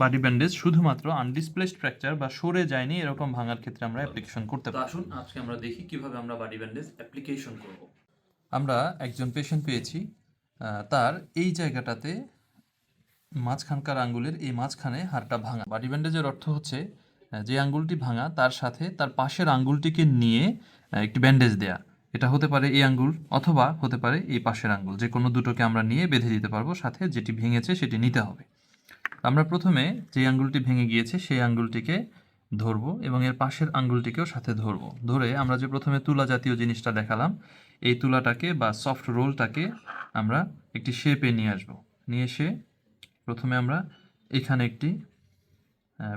বাডি bandage শুধুমাত্র আনডিসপ্লেসড fracture বা সরে যায়নি এরকম ভাঙার ক্ষেত্রে আমরা অ্যাপ্লিকেশন করতে পারি। আসুন আজকে আমরা দেখি কীভাবে আমরা বডি ব্যান্ডেজ অ্যাপ্লিকেশন করব। আমরা একজন পেশেন্ট পেয়েছি তার এই জায়গাটাতে মাঝখানকার আঙ্গুলের এই মাঝখানে হাড়টা ভাঙা। বাডি ব্যান্ডেজের অর্থ হচ্ছে যে আঙ্গুলটি ভাঙা তার সাথে তার পাশের আঙ্গুলটিকে নিয়ে একটি ব্যান্ডেজ দেয়া। এটা হতে পারে এই আঙ্গুল অথবা হতে পারে এই পাশের আঙ্গুল। যে কোনো দুটোকে আমরা নিয়ে বেঁধে দিতে পারব সাথে যেটি ভেঙেছে সেটি নিতে হবে। আমরা প্রথমে যে আঙ্গুলটি ভেঙে গিয়েছে, সেই আঙ্গুলটিকে ধরবো এবং এর পাশের আঙ্গুলটিকেও সাথে ধরবো। ধরে আমরা যে প্রথমে তুলা জাতীয় জিনিসটা দেখালাম, এই তুলাটাকে বা সফট রোলটাকে আমরা একটি শেপে নিয়ে আসব। নিয়ে এসে প্রথমে আমরা এখানে একটি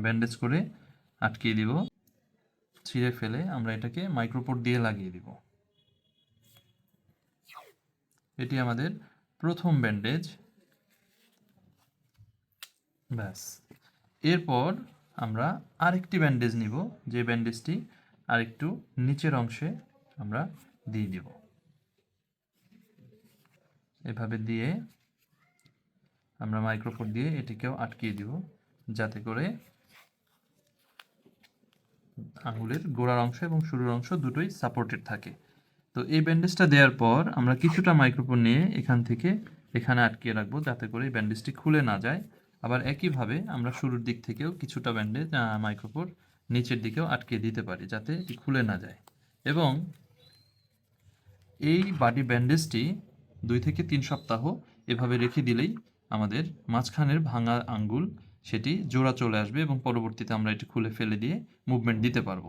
ব্যান্ডেজ করে আটকিয়ে দিব। ছিঁড়ে ফেলে আমরা এটাকে মাইক্রোপোর্ট দিয়ে লাগিয়ে দিব। এটি আমাদের প্রথম ব্যান্ডেজ ব্যাস। এরপর আমরা আরেকটি ব্যান্ডেজ নিব, যে ব্যান্ডেজটি আরেকটু নিচের অংশে আমরা দিয়ে দিব এভাবে দিয়ে আমরা মাইক্রোফোন দিয়ে এটিকেও আটকিয়ে দিব, যাতে করে আঙুলের গোড়ার অংশ এবং শুরুর অংশ দুটোই সাপোর্টেড থাকে। তো এই ব্যান্ডেজটা দেওয়ার পর আমরা কিছুটা মাইক্রোফোন নিয়ে এখান থেকে এখানে আটকিয়ে রাখব, যাতে করে এই ব্যান্ডেজটি খুলে না যায়। আবার একইভাবে আমরা শুরুর দিক থেকেও কিছুটা ব্যান্ডেজ মাইক্রোফোন নিচের দিকেও আটকে দিতে পারি যাতে এটি খুলে না যায়। এবং এই বাডি ব্যান্ডেজটি দুই থেকে তিন সপ্তাহ এভাবে রেখে দিলেই আমাদের মাঝখানের ভাঙা আঙ্গুল সেটি জোড়া চলে আসবে এবং পরবর্তীতে আমরা এটি খুলে ফেলে দিয়ে মুভমেন্ট দিতে পারব।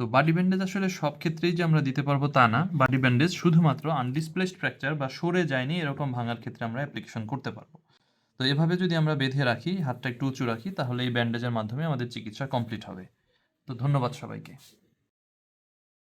তো বাডি ব্যান্ডেজ আসলে সব ক্ষেত্রেই যে আমরা দিতে পারব তা না। বাডি ব্যান্ডেজ শুধুমাত্র আনডিসপ্লেসড ফ্র্যাকচার বা সরে যায়নি এরকম ভাঙার ক্ষেত্রে আমরা অ্যাপ্লিকেশন করতে পারব। তো এভাবে যদি আমরা বেঁধে রাখি, হাতটা একটু উঁচু রাখি, তাহলে এই ব্যান্ডেজের মাধ্যমে আমাদের চিকিৎসা কমপ্লিট হবে। তো ধন্যবাদ সবাইকে।